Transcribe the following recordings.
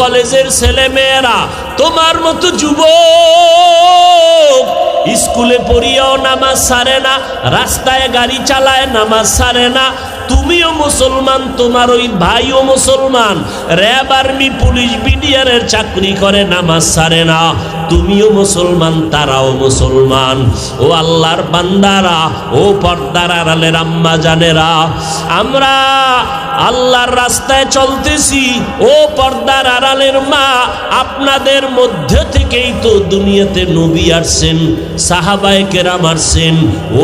কলেজের ছেলে মেয়েরা তোমার মতো যুবক, স্কুলে পড়িয়াও নামাজ সারে না, রাস্তায় গাড়ি চালায় নামাজ সারে না। তুমিও মুসলমান, তোমার ওই ভাইও মুসলমান। র্যাব আর্মি, পুলিশ, বিডিআরের চাকরি করে, নামাজ সারে না। তুমিও মুসলমান, তারাও মুসলমান। ও আল্লাহর বান্দারা, ও পর্দার আড়ালের আম্মা জানেরা, আমরা আল্লাহর রাস্তায় চলতেছি। ও পর্দার আড়ালের মা, আপনাদের মধ্যে থেকেই তো দুনিয়াতে নবী আসছেন, সাহাবায়ে কেরাম আসছেন,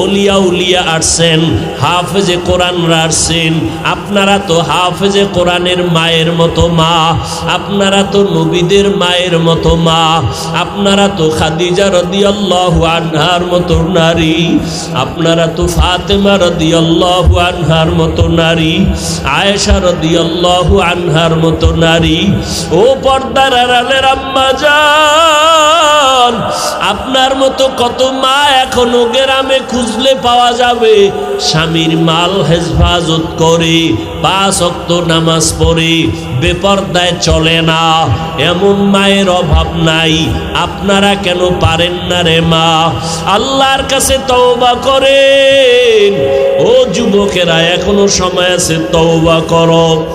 ওলিয়া উলিয়া আসছেন, হাফেজে কোরআনরা আসছেন। আপনারা তো হাফেজে কোরআনের মায়ের মতো মা, আপনারা তো নবীদের মায়ের মতো মা, আপনারা তো খাদিজা রদিয়াল্লাহু আনহার মতো নারী। আপনারা তো ফাতেমা রদিয়াল্লাহু আনহার মতো নারী। আয়েশা রদিয়াল্লাহু আনহার মতো নারী। ও পর্দার আড়ালের আম্মা যান আপনার মতো কত মা এখনও গ্রামে খুঁজলে পাওয়া যাবে। স্বামীর মাল হেফাজত করে, পাঁচ অক্ত নামাজ পড়ে বেপর্দায় চলে না। এমন মায়ের অভাব নাই। আপনারা কেন পারেন না রে মা? আল্লাহর কাছে তওবা করেন। ও যুবকেরা, এখনও সময় আছে, তওবা করো।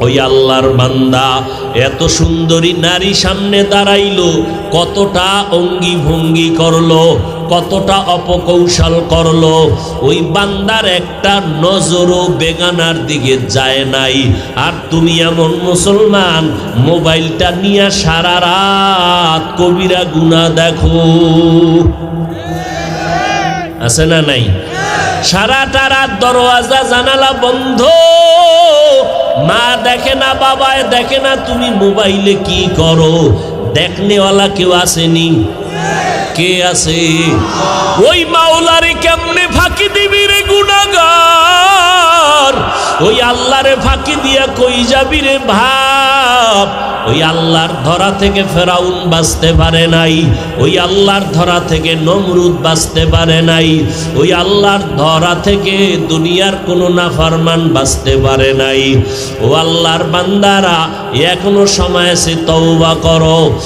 ওই আল্লাহর বান্দা এত সুন্দরী নারী সামনে দাঁড়াইলো, কতটা অঙ্গি ভঙ্গি করল। কতটা অপকৌশল করল? ওই বান্দার একটা নজরও বেগানার দিকে যায় নাই। আর তুমি এমন মুসলমান, মোবাইলটা নিয়ে সারা রাত কবিরা গুণা দেখো। আছে না নাই? সারাটা রাত দরওয়াজা, জানালা বন্ধ। মা দেখে না, বাবায় দেখে না, তুমি মোবাইলে কি করো? দেখনেওয়ালা কেউ আসেনি? কে আছে? ওই মাওলারে কেমনে ফাঁকি দিবি রে গুনাগার ওই আল্লাহরে ফাঁকি দিয়া কই যাবি রে ভাব? ওই আল্লাহর ধরা থেকে ফেরাউন বাঁচতে পারে নাই। ওই আল্লাহর ধরা থেকে নমরুদ বাঁচতে পারে নাই। ওই আল্লাহর ধরা থেকে দুনিয়ার কোনো নাফরমান বাঁচতে পারে নাই। ও আল্লাহর বান্দারা, এখনও সময় আছে তওবা করো।